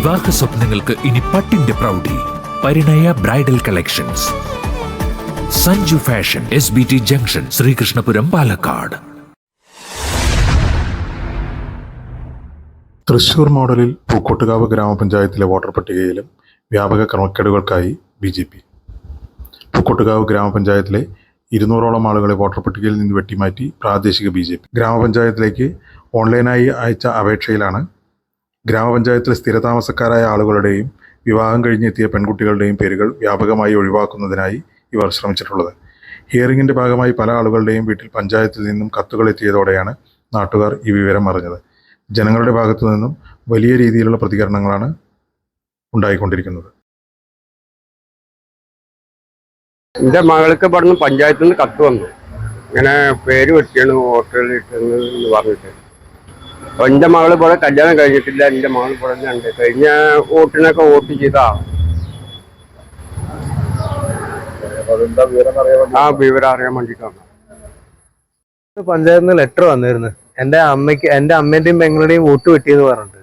വിവാഹ സ്വപ്നങ്ങൾക്ക് ഇനി പട്ടിന്റെ പ്രൗഢി. Parinaya bridal collections. Sanju fashion S B T junction Sreekrishnapuram Palakkad. Thrissur മോഡലിൽ പൂക്കോട്ടുകാവ് ഗ്രാമപഞ്ചായത്തിലെ വോട്ടർ പട്ടികയിലും വ്യാപക ക്രമക്കേടുകൾക്കായി ബി ജെ പി. പൂക്കോട്ടുകാവ് ഗ്രാമപഞ്ചായത്തിലെ ഇരുന്നൂറോളം ആളുകളെ വോട്ടർ പട്ടികയിൽ നിന്ന് വെട്ടിമാറ്റി പ്രാദേശിക ബി ജെ പി. ഗ്രാമപഞ്ചായത്തിലേക്ക് ഓൺലൈനായി അയച്ച അപേക്ഷയിലാണ് ഗ്രാമപഞ്ചായത്തിലെ സ്ഥിരതാമസക്കാരായ ആളുകളുടെയും വിവാഹം കഴിഞ്ഞെത്തിയ പെൺകുട്ടികളുടെയും പേരുകൾ വ്യാപകമായി ഒഴിവാക്കുന്നതിനായി ഇവർ ശ്രമിച്ചിട്ടുള്ളത്. ഹിയറിംഗിന്റെ ഭാഗമായി പല ആളുകളുടെയും വീട്ടിൽ പഞ്ചായത്തിൽ നിന്നും കത്തുകൾ എത്തിയതോടെയാണ് നാട്ടുകാർ ഈ വിവരം അറിഞ്ഞത്. ജനങ്ങളുടെ ഭാഗത്തു നിന്നും വലിയ രീതിയിലുള്ള പ്രതികരണങ്ങളാണ് ഉണ്ടായിക്കൊണ്ടിരിക്കുന്നത്. എന്റെ മകൾക്ക് ഇവിടുന്ന് പഞ്ചായത്തിൽ നിന്ന് കത്ത് വന്നു. ഇങ്ങനെ പേര് വെട്ടിയാണ് ഹോട്ടലിൽ ഇട്ടെന്ന് പറഞ്ഞിട്ട്. എന്റെ മകൾ ഇവിടെ കല്യാണം കഴിഞ്ഞിട്ടില്ല എന്റെ മകൾ ഇവിടെ ഉണ്ട്. കഴിഞ്ഞ വോട്ടിനൊക്കെ വോട്ട് ചെയ്താ? ആ വിവരം അറിയാൻ വേണ്ടിട്ടാണ്. പഞ്ചായത്തിൽ നിന്ന് ലെറ്റർ വന്നിരുന്നു. എന്റെ അമ്മയ്ക്ക് എന്റെ അമ്മേന്റെയും പെങ്ങളുടെയും വോട്ട് വെട്ടിയെന്ന് പറഞ്ഞിട്ട്.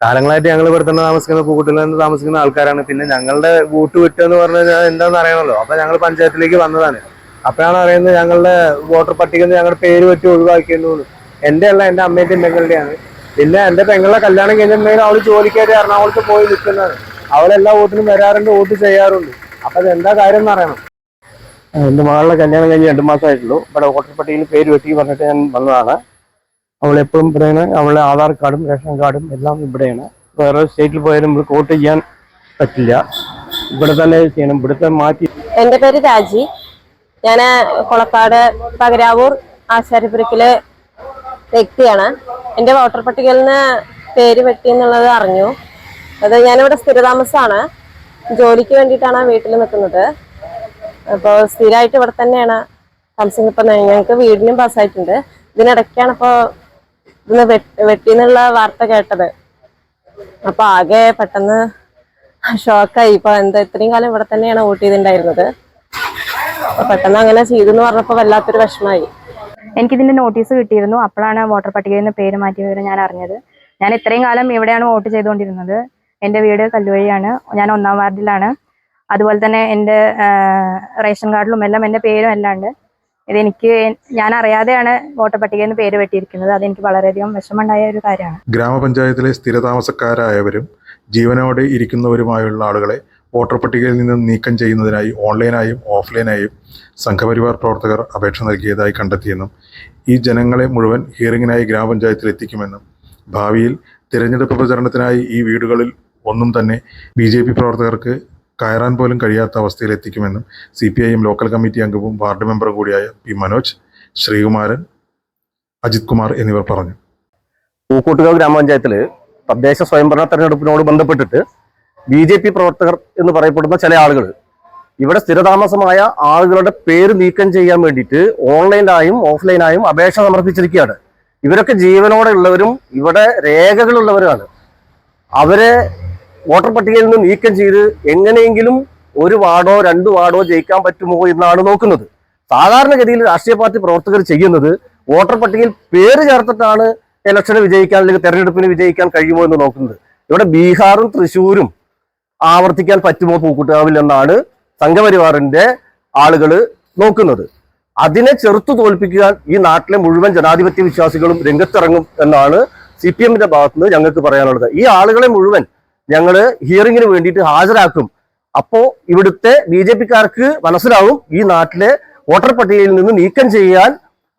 കാലങ്ങളായിട്ട് ഞങ്ങൾ ഇവിടെ തന്നെ താമസിക്കുന്ന പൂക്കുട്ടിൽ നിന്ന് താമസിക്കുന്ന ആൾക്കാരാണ്. പിന്നെ ഞങ്ങളുടെ വോട്ട് വിട്ടെന്ന് പറഞ്ഞു കഴിഞ്ഞാൽ എന്താണെന്ന് അറിയണമല്ലോ. അപ്പൊ ഞങ്ങൾ പഞ്ചായത്തിലേക്ക് വന്നതാണ്. അപ്പോഴാണ് അറിയുന്നത് ഞങ്ങളുടെ വോട്ടർ പട്ടികയിൽ നിന്ന് ഞങ്ങളുടെ പേര് വെട്ടി ഒഴിവാക്കിയെന്നു എന്റെ അല്ല എന്റെ അമ്മേന്റെയും പെങ്ങളുടെയാണ് പിന്നെ എന്റെ പെങ്ങളുടെ കല്യാണം കഴിഞ്ഞിട്ടുണ്ടെങ്കിൽ അവൾ ജോലിക്കായിട്ട് എറണാകുളത്ത് പോയി നിൽക്കുന്നതാണ് അവളെല്ലാ വോട്ടിനും വരാറുണ്ട് വോട്ട് ചെയ്യാറുണ്ട്. അപ്പൊ അത് എന്താ കാര്യം എന്ന് അറിയണം. എന്റെ മകളുടെ കല്യാണം കഴിഞ്ഞ് രണ്ട് മാസമായിട്ടുള്ളൂ. ഇവിടെ വോട്ടർ പട്ടികയിൽ പേര് വെട്ടി പറഞ്ഞിട്ട് ഞാൻ വന്നതാണ്. അവളെപ്പോഴും ഇവിടെയാണ്. അവളുടെ ആധാർ കാർഡും റേഷൻ കാർഡും എല്ലാം ഇവിടെയാണ്. വേറെ സ്റ്റേറ്റിൽ പോയാലും നമുക്ക് വോട്ട് ചെയ്യാൻ പറ്റില്ല. ഇവിടെ തന്നെ ചെയ്യണം. ഇവിടുത്തെ മാറ്റി എന്റെ പേര് രാജി. ഞാൻ കൊളക്കാട് പകരാവൂർ ആശാരിപുരക്കിലെ വ്യക്തിയാണ്. എന്റെ വോട്ടർ പട്ടികയിൽ നിന്ന് പേര് പറ്റി എന്നുള്ളത് അറിഞ്ഞു. അത് ഞാനിവിടെ സ്ഥിരതാമസമാണ്. ജോലിക്ക് വേണ്ടിയിട്ടാണ് വീട്ടിൽ നിൽക്കുന്നത്. അപ്പോൾ സ്ഥിരമായിട്ട് ഇവിടെ തന്നെയാണ് താമസിക്കുന്നത്. ഇപ്പം ഞങ്ങൾക്ക് വീടിനും പാസ്സായിട്ടുണ്ട്. ഇതിനിടയ്ക്കാണ് ഇപ്പോൾ ഇന്ന് വെട്ടി എന്നുള്ള വാർത്ത കേട്ടത്. അപ്പോൾ ആകെ പെട്ടെന്ന് ഷോക്കായി. ഇപ്പോൾ എന്താ ഇത്രയും കാലം ഇവിടെ തന്നെയാണ് വോട്ട് ചെയ്തിട്ടുണ്ടായിരുന്നത്. പെട്ടെന്ന് അങ്ങനെ ചെയ്തു എന്ന് പറഞ്ഞപ്പോൾ വല്ലാത്തൊരു വിഷമായി എനിക്കിതിന്റെ നോട്ടീസ് കിട്ടിയിരുന്നു. അപ്പോഴാണ് വോട്ടർ പട്ടികയിൽ നിന്ന് പേര് മാറ്റിയ വിവരം ഞാൻ അറിഞ്ഞത്. ഞാൻ ഇത്രയും കാലം ഇവിടെയാണ് വോട്ട് ചെയ്തുകൊണ്ടിരുന്നത്. എന്റെ വീട് കല്ലുവഴിയാണ് ഞാൻ ഒന്നാം വാർഡിലാണ്. അതുപോലെ തന്നെ എന്റെ റേഷൻ കാർഡിലും എല്ലാം എന്റെ പേരും എല്ലാം ഉണ്ട് ഇതെനിക്ക് ഞാൻ അറിയാതെയാണ് വോട്ടർ പട്ടികയിൽ നിന്ന് പേര് വെട്ടിയിരിക്കുന്നത്. അതെനിക്ക് വളരെയധികം വിഷമമുണ്ടായ ഒരു കാര്യമാണ്. ഗ്രാമപഞ്ചായത്തിലെ സ്ഥിരതാമസക്കാരായവരും ജീവനോടെ ഇരിക്കുന്നവരുമായുള്ള ആളുകളെ വോട്ടർ പട്ടികയിൽ നിന്നും നീക്കം ചെയ്യുന്നതിനായി ഓൺലൈനായും ഓഫ്ലൈനായും സംഘപരിവാർ പ്രവർത്തകർ അപേക്ഷ നൽകിയതായി കണ്ടെത്തിയെന്നും ഈ ജനങ്ങളെ മുഴുവൻ ഹിയറിംഗിനായി ഗ്രാമപഞ്ചായത്തിൽ എത്തിക്കുമെന്നും ഭാവിയിൽ തിരഞ്ഞെടുപ്പ് പ്രചരണത്തിനായി ഈ വീടുകളിൽ ഒന്നും തന്നെ ബി ജെ പി പ്രവർത്തകർക്ക് കയറാൻ പോലും കഴിയാത്ത അവസ്ഥയിൽ എത്തിക്കുമെന്നും C P I M local committee അംഗവും വാർഡ് മെമ്പറും കൂടിയായ പി മനോജ് ശ്രീകുമാരൻ അജിത് കുമാർ എന്നിവർ പറഞ്ഞു. പൂക്കോട്ടുകാവ് ഗ്രാമപഞ്ചായത്തിൽ തദ്ദേശ സ്വയംഭരണ തെരഞ്ഞെടുപ്പിനോട് ബന്ധപ്പെട്ടിട്ട് ബി ജെ പി പ്രവർത്തകർ എന്ന് പറയപ്പെടുന്ന ചില ആളുകൾ. ഇവിടെ സ്ഥിരതാമസമായ ആളുകളുടെ പേര് നീക്കം ചെയ്യാൻ വേണ്ടിയിട്ട് ഓൺലൈനായും ഓഫ്ലൈനായും അപേക്ഷ സമർപ്പിച്ചിരിക്കുകയാണ്. ഇവരൊക്കെ ജീവനോടെ ഉള്ളവരും ഇവിടെ രേഖകളുള്ളവരുമാണ്. അവരെ വോട്ടർ പട്ടികയിൽ നിന്ന് നീക്കം ചെയ്ത് എങ്ങനെയെങ്കിലും ഒരു വാർഡോ രണ്ട് വാർഡോ ജയിക്കാൻ പറ്റുമോ എന്നാണ് നോക്കുന്നത്. സാധാരണഗതിയിൽ രാഷ്ട്രീയ പാർട്ടി പ്രവർത്തകർ ചെയ്യുന്നത് വോട്ടർ പട്ടികയിൽ പേര് ചേർത്തിട്ടാണ് ഇലക്ഷന് വിജയിക്കാൻ അല്ലെങ്കിൽ തെരഞ്ഞെടുപ്പിന് വിജയിക്കാൻ കഴിയുമോ എന്ന് നോക്കുന്നത്. ഇവിടെ ബീഹാറും തൃശ്ശൂരും ആവർത്തിക്കാൻ പറ്റുമോ പൂക്കുട്ടാവിൽ എന്നാണ് സംഘപരിവാറിന്റെ ആളുകൾ നോക്കുന്നത്. അതിനെ ചെറുത്തു തോൽപ്പിക്കാൻ ഈ നാട്ടിലെ മുഴുവൻ ജനാധിപത്യ വിശ്വാസികളും രംഗത്തിറങ്ങും എന്നാണ് സി പി എമ്മിന്റെ ഭാഗത്തുനിന്ന് ഞങ്ങൾക്ക് പറയാനുള്ളത്. ഈ ആളുകളെ മുഴുവൻ ഞങ്ങൾ ഹിയറിംഗിന് വേണ്ടിയിട്ട് ഹാജരാക്കും. അപ്പോ ഇവിടുത്തെ ബി ജെ പിക്കാർക്ക് മനസ്സിലാവും ഈ നാട്ടിലെ വോട്ടർ പട്ടികയിൽ നിന്ന് നീക്കം ചെയ്യാൻ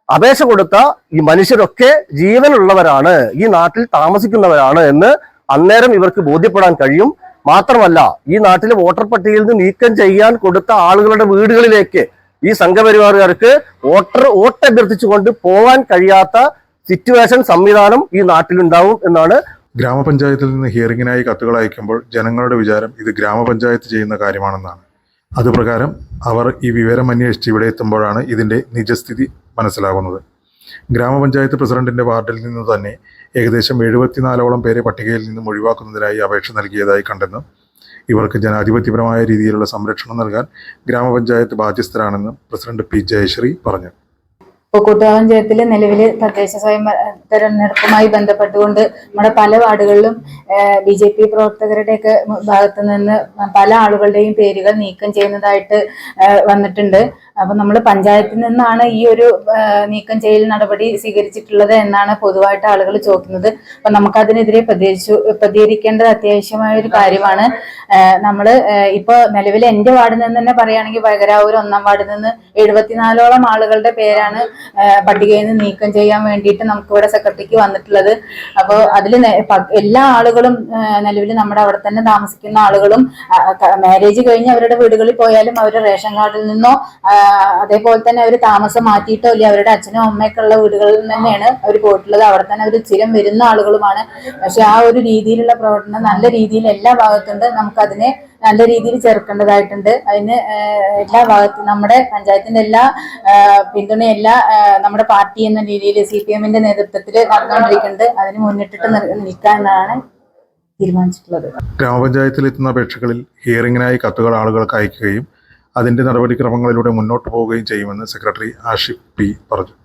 അപേക്ഷ കൊടുത്ത ഈ മനുഷ്യരൊക്കെ ജീവനുള്ളവരാണ് ഈ നാട്ടിൽ താമസിക്കുന്നവരാണ് എന്ന് അന്നേരം ഇവർക്ക് ബോധ്യപ്പെടാൻ കഴിയും. മാത്രമല്ല ഈ നാട്ടിലെ വോട്ടർ പട്ടികയിൽ നിന്ന് നീക്കം ചെയ്യാൻ കൊടുത്ത ആളുകളുടെ വീടുകളിലേക്ക് ഈ സംഘപരിവാറുകാർക്ക് വോട്ടർ വോട്ട് അഭ്യർത്ഥിച്ചുകൊണ്ട് പോകാൻ കഴിയാത്ത സിറ്റുവേഷൻ സംവിധാനം ഈ നാട്ടിലുണ്ടാവും എന്നാണ് ഗ്രാമപഞ്ചായത്തിൽ നിന്ന് ഹിയറിംഗിനായി കത്തുകൾ അയക്കുമ്പോൾ ജനങ്ങളുടെ വിചാരം ഇത് ഗ്രാമപഞ്ചായത്ത് ചെയ്യുന്ന കാര്യമാണെന്നാണ്. അതുപ്രകാരം അവർ ഈ വിവരം അന്വേഷിച്ച് ഇവിടെ എത്തുമ്പോഴാണ് ഇതിന്റെ നിജസ്ഥിതി മനസ്സിലാകുന്നത്. ഗ്രാമപഞ്ചായത്ത് പ്രസിഡന്റിന്റെ വാർഡിൽ നിന്ന് തന്നെ ഏകദേശം എഴുപത്തിനാലോളം പേരെ പട്ടികയിൽ നിന്നും ഒഴിവാക്കുന്നതിനായി അപേക്ഷ നൽകിയതായി കണ്ടെന്നും ഇവർക്ക് ജനാധിപത്യപരമായ രീതിയിലുള്ള സംരക്ഷണം നൽകാൻ ഗ്രാമപഞ്ചായത്ത് ബാധ്യസ്ഥരാണെന്നും പ്രസിഡന്റ് പി ജയശ്രീ പറഞ്ഞു. പൂക്കോട്ടുകാവ് പഞ്ചായത്തിൽ നിലവിൽ തദ്ദേശ സ്വയം തെരഞ്ഞെടുപ്പുമായി ബന്ധപ്പെട്ടുകൊണ്ട് നമ്മുടെ പല വാർഡുകളിലും ബി ജെ പി പ്രവർത്തകരുടെയൊക്കെ ഭാഗത്തു നിന്ന് പല ആളുകളുടെയും പേരുകൾ നീക്കം ചെയ്യുന്നതായിട്ട് വന്നിട്ടുണ്ട്. അപ്പൊ നമ്മൾ പഞ്ചായത്തിൽ നിന്നാണ് ഈ ഒരു നീക്കം ചെയ്യൽ നടപടി സ്വീകരിച്ചിട്ടുള്ളത് എന്നാണ് പൊതുവായിട്ട് ആളുകൾ ചോദിക്കുന്നത്. അപ്പൊ നമുക്കതിനെതിരെ പ്രതികരിച്ചു പ്രതികരിക്കേണ്ടത് അത്യാവശ്യമായ ഒരു കാര്യമാണ്. നമ്മൾ ഇപ്പൊ നിലവിൽ എന്റെ വാർഡിൽ നിന്ന് തന്നെ പറയുകയാണെങ്കിൽ വൈകരാവൂർ ഒന്നാം വാർഡിൽ നിന്ന് എഴുപത്തിനാലോളം ആളുകളുടെ പേരാണ് പട്ടികയിൽ നിന്ന് നീക്കം ചെയ്യാൻ വേണ്ടിയിട്ട് നമുക്ക് ഇവിടെ സെക്രട്ടറിക്ക് വന്നിട്ടുള്ളത്. അപ്പോൾ അതിൽ എല്ലാ ആളുകളും നിലവിൽ നമ്മുടെ അവിടെ തന്നെ താമസിക്കുന്ന ആളുകളും മാരേജ് കഴിഞ്ഞ് അവരുടെ വീടുകളിൽ പോയാലും അവരുടെ റേഷൻ കാർഡിൽ നിന്നോ അതേപോലെ തന്നെ അവർ താമസം മാറ്റിയിട്ടോ ഇല്ല അവരുടെ അച്ഛനും അമ്മയൊക്കെ ഉള്ള വീടുകളിൽ തന്നെയാണ് അവർ പോയിട്ടുള്ളത്. അവിടെ തന്നെ അവർ സ്ഥിരം വരുന്ന ആളുകളുമാണ്. പക്ഷെ ആ ഒരു രീതിയിലുള്ള പ്രവർത്തനം നല്ല രീതിയിൽ എല്ലാ ഭാഗത്തുണ്ട്. നമുക്കതിനെ നല്ല രീതിയിൽ ചേർക്കേണ്ടതായിട്ടുണ്ട്. അതിന് എല്ലാ ഭാഗത്തും നമ്മുടെ പഞ്ചായത്തിന്റെ എല്ലാ പിന്തുണ എല്ലാ നമ്മുടെ പാർട്ടി എന്ന രീതിയിൽ സി പി എമ്മിന്റെ നേതൃത്വത്തിൽ നടന്നുകൊണ്ടിരിക്കുന്നുണ്ട്. അതിന് മുന്നിട്ടിട്ട് നിൽക്കുക എന്നാണ് തീരുമാനിച്ചിട്ടുള്ളത്. ഗ്രാമപഞ്ചായത്തിൽ എത്തുന്ന അപേക്ഷകളിൽ ഹിയറിംഗിനായി കത്തുകൾ ആളുകൾക്ക് അയക്കുകയും അതിന്റെ നടപടിക്രമങ്ങളിലൂടെ മുന്നോട്ട് പോവുകയും ചെയ്യുമെന്ന് സെക്രട്ടറി ആഷിഫ് പി പറഞ്ഞു.